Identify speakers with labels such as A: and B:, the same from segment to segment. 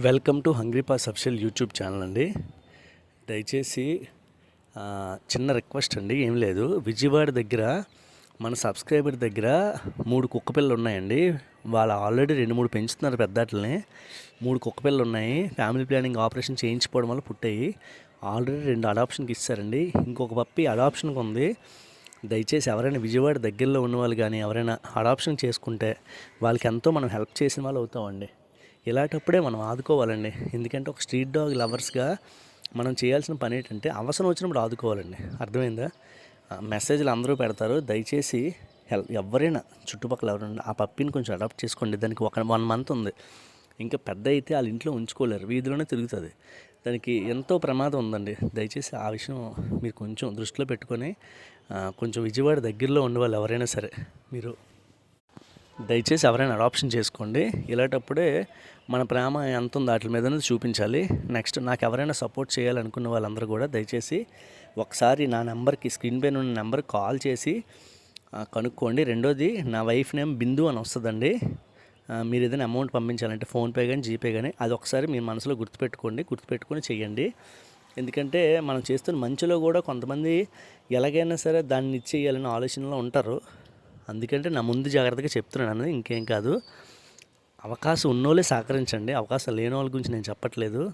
A: Welcome to Hungrypass official YouTube channel అండి. దయచేసి చిన్న రిక్వెస్ట్ అండి ఏం లేదు. విజయవాడ దగ్గర మన సబ్స్క్రైబర్ దగ్గర మూడు కుక్క పిల్లలు ఉన్నాయండి. వాళ్ళు ఆల్రెడీ రెండు మూడు పెంచుతున్నారు పెద్దాటల్ని మూడు కుక్క పిల్లలు ఉన్నాయి. ఫ్యామిలీ ప్లానింగ్ ఆపరేషన్ చేయించుకోవడం వల్ల పుట్టాయి. ఆల్రెడీ రెండు అడాప్షన్కి ఇస్తారండి ఇంకొక పప్పి అడాప్షన్కి ఉంది. దయచేసి ఎవరైనా విజయవాడ దగ్గరలో ఉన్న వాళ్ళు కానీ ఎవరైనా అడాప్షన్ చేసుకుంటే వాళ్ళకి ఎంతో మనం హెల్ప్ చేసిన వాళ్ళు అవుతామండి. ఇలాంటప్పుడే మనం ఆదుకోవాలండి. ఎందుకంటే ఒక స్ట్రీట్ డాగ్ లవర్స్గా మనం చేయాల్సిన పని ఏంటంటే అవసరం వచ్చినప్పుడు ఆదుకోవాలండి. అర్థమైందా? మెసేజ్లు అందరూ పెడతారు. దయచేసి హెల్ప్ ఎవరైనా చుట్టుపక్కల ఎవరైనా ఆ పప్పిని కొంచెం అడాప్ట్ చేసుకోండి. దానికి ఒక వన్ మంత్ ఉంది. ఇంకా పెద్ద అయితే వాళ్ళ ఇంట్లో ఉంచుకోలేరు. వీధిలోనే తిరుగుతుంది. దానికి ఎంతో ప్రమాదం ఉందండి. దయచేసి ఆ విషయం మీరు కొంచెం దృష్టిలో పెట్టుకొని కొంచెం విజయవాడ దగ్గరలో ఉండేవాళ్ళు వాళ్ళు ఎవరైనా సరే మీరు దయచేసి ఎవరైనా అడాప్షన్ చేసుకోండి. ఇలాంటప్పుడే మన ప్రేమ ఎంత ఉందో వాటి మీద చూపించాలి. నెక్స్ట్ నాకు ఎవరైనా సపోర్ట్ చేయాలనుకున్న వాళ్ళందరూ కూడా దయచేసి ఒకసారి నా నెంబర్కి స్క్రీన్ పైన ఉన్న నెంబర్కి కాల్ చేసి కనుక్కోండి. రెండోది నా వైఫ్ నేమ్ బిందు అని వస్తుందండి. మీరు ఏదైనా అమౌంట్ పంపించాలంటే ఫోన్పే కానీ జీపే కానీ అది ఒకసారి మీ మనసులో గుర్తుపెట్టుకోండి. గుర్తుపెట్టుకొని చేయండి. ఎందుకంటే మనం చేస్తున్న మంచిలో కూడా కొంతమంది ఎలాగైనా సరే దాన్ని ఇచ్చేయాలనే ఆలోచనలో ఉంటారు. అందుకంటే నా ముందు జాగ్రత్తగా చెప్తున్నాను ఇంకేం కాదు. అవకాశం ఉన్నోళ్ళే సహకరించండి. అవకాశం లేని వాళ్ళ గురించి నేను చెప్పట్లేదు.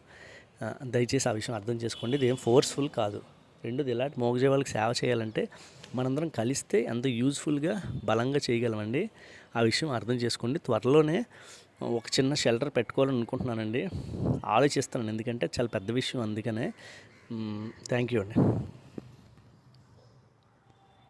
A: దయచేసి ఆ విషయం అర్థం చేసుకోండి. ఇది ఏం ఫోర్స్ఫుల్ కాదు. రెండోది ఇలాంటి మోగజే వాళ్ళకి సేవ చేయాలంటే మనందరం కలిస్తే ఎంత యూజ్ఫుల్గా బలంగా చేయగలమండి. ఆ విషయం అర్థం చేసుకోండి. త్వరలోనే ఒక చిన్న షెల్టర్ పెట్టుకోవాలని అనుకుంటున్నానండి. ఆలోచిస్తున్నాను. ఎందుకంటే చాలా పెద్ద విషయం. అందుకనే థ్యాంక్ యూ అండి.